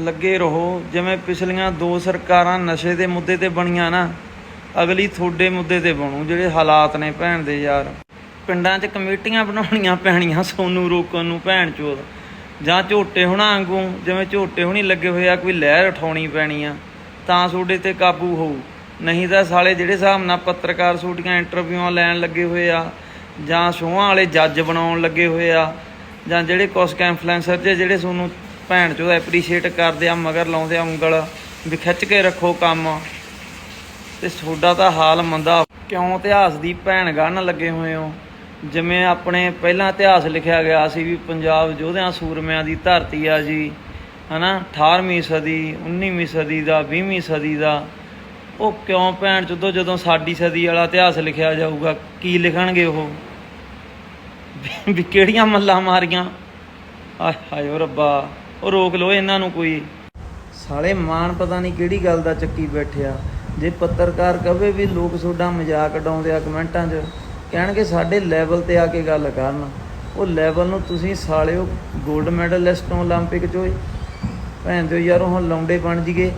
ਲੱਗੇ ਰਹੋ। ਜਿਵੇਂ ਪਿਛਲੀਆਂ ਦੋ ਸਰਕਾਰਾਂ ਨਸ਼ੇ ਦੇ ਮੁੱਦੇ ਤੇ ਬਣੀਆਂ ਨਾ, ਅਗਲੀ ਤੁਹਾਡੇ ਮੁੱਦੇ ਤੇ ਬਣੂ, ਜਿਹੜੇ ਹਾਲਾਤ ਨੇ ਭੈਣ ਦੇ ਯਾਰ। ਪਿੰਡਾਂ 'ਚ ਕਮੇਟੀਆਂ ਬਣਾਉਣੀਆਂ ਪੈਣੀਆਂ ਸੋਨੂੰ ਰੋਕਣ ਨੂੰ ਭੈਣ ਚੋਦ। ਜਾਂ ਝੋਟੇ ਹੁਣਾਂ ਵਾਂਗੂ, ਜਿਵੇਂ ਝੋਟੇ ਹੁਣੀ ਲੱਗੇ ਹੋਏ ਆ, ਕੋਈ ਲਹਿਰ ਉਠਾਉਣੀ ਪੈਣੀ ਆ, ਤਾਂ ਤੁਹਾਡੇ ਤੇ ਕਾਬੂ ਹੋਊ। ਨਹੀਂ ਤਾਂ ਸਾਲੇ ਜਿਹੜੇ ਹਿਸਾਬ ਨਾਲ ਪੱਤਰਕਾਰ ਛੋਟੀਆਂ ਇੰਟਰਵਿਊਆਂ ਲੈਣ ਲੱਗੇ ਹੋਏ ਆ, ਜਾਂ ਸ਼ੋਆਂ ਵਾਲੇ ਜੱਜ ਬਣਾਉਣ ਲੱਗੇ ਹੋਏ ਆ, ਜਾਂ ਜਿਹੜੇ ਕੁਛ ਇਨਫਲੂਐਂਸਰ ਜੇ ਜਿਹੜੇ ਤੁਹਾਨੂੰ ਭੈਣ ਚੋਦ ਐਪਰੀਸ਼ੀਏਟ ਕਰਦੇ ਆ, ਮਗਰ ਲਾਉਂਦੇ ਆ ਉਂਗਲ, ਵੀ ਖਿੱਚ ਕੇ ਰੱਖੋ ਕੰਮ। ਤੇ ਤੁਹਾਡਾ ਤਾਂ ਹਾਲ ਮੰਦਾ। ਕਿਉਂ ਇਤਿਹਾਸ ਦੀ ਭੈਣ ਗੰਨ ਲੱਗੇ ਹੋਏ ਹੋ? ਜਿਵੇਂ ਆਪਣੇ ਪਹਿਲਾਂ ਇਤਿਹਾਸ ਲਿਖਿਆ ਗਿਆ ਸੀ ਵੀ ਪੰਜਾਬ ਯੋਧਿਆਂ ਸੂਰਮਿਆਂ ਦੀ ਧਰਤੀ ਆ ਜੀ। ਹਨਾ? 18ਵੀਂ ਸਦੀ 19ਵੀਂ ਸਦੀ ਦਾ 20ਵੀਂ ਸਦੀ ਦਾ। ਉਹ ਕਿਉਂ ਭੈਣ ਚੋਦੋ, ਜਦੋਂ ਸਾਡੀ ਸਦੀ ਵਾਲਾ ਇਤਿਹਾਸ ਲਿਖਿਆ ਜਾਊਗਾ, ਕੀ ਲਿਖਣਗੇ ਉਹ? ਵੀ- ਕਿਹੜੀਆਂ ਮੱਲਾਂ ਮਾਰੀਆਂ? ਆਏ ਹਾਏ ਰੱਬਾ। ਉਹ ਰੋਕ ਲੋ ਇਹਨਾਂ ਨੂੰ ਕੋਈ। ਸਾਲੇ ਮਾਨ ਪਤਾ ਨਹੀਂ ਕਿਹੜੀ ਗੱਲ ਦਾ ਚੱਕੀ ਬੈਠਿਆ। ਜੇ ਪੱਤਰਕਾਰ ਕਵੇ ਵੀ ਲੋਕ ਤੁਹਾਡਾ ਮਜ਼ਾਕ ਉਡਾਉਂਦੇ ਆ ਕਮੈਂਟਾਂ 'ਚ, ਕਹਿਣਗੇ ਸਾਡੇ ਲੈਵਲ ਤੇ ਆ ਕੇ ਗੱਲ ਕਰਨ। ਉਹ ਲੈਵਲ ਨੂੰ ਤੁਸੀਂ ਸਾਲਿਓ 골ਡ ਮੈਡਲਿਸਟ ਹੋ ਓਲੰਪਿਕ 'ਚ ਹੋਏ ਭੈਣ ਦਿਓ ਯਾਰ, ਉਹ ਲੌਂਡੇ ਬਣ ਜੀਗੇ।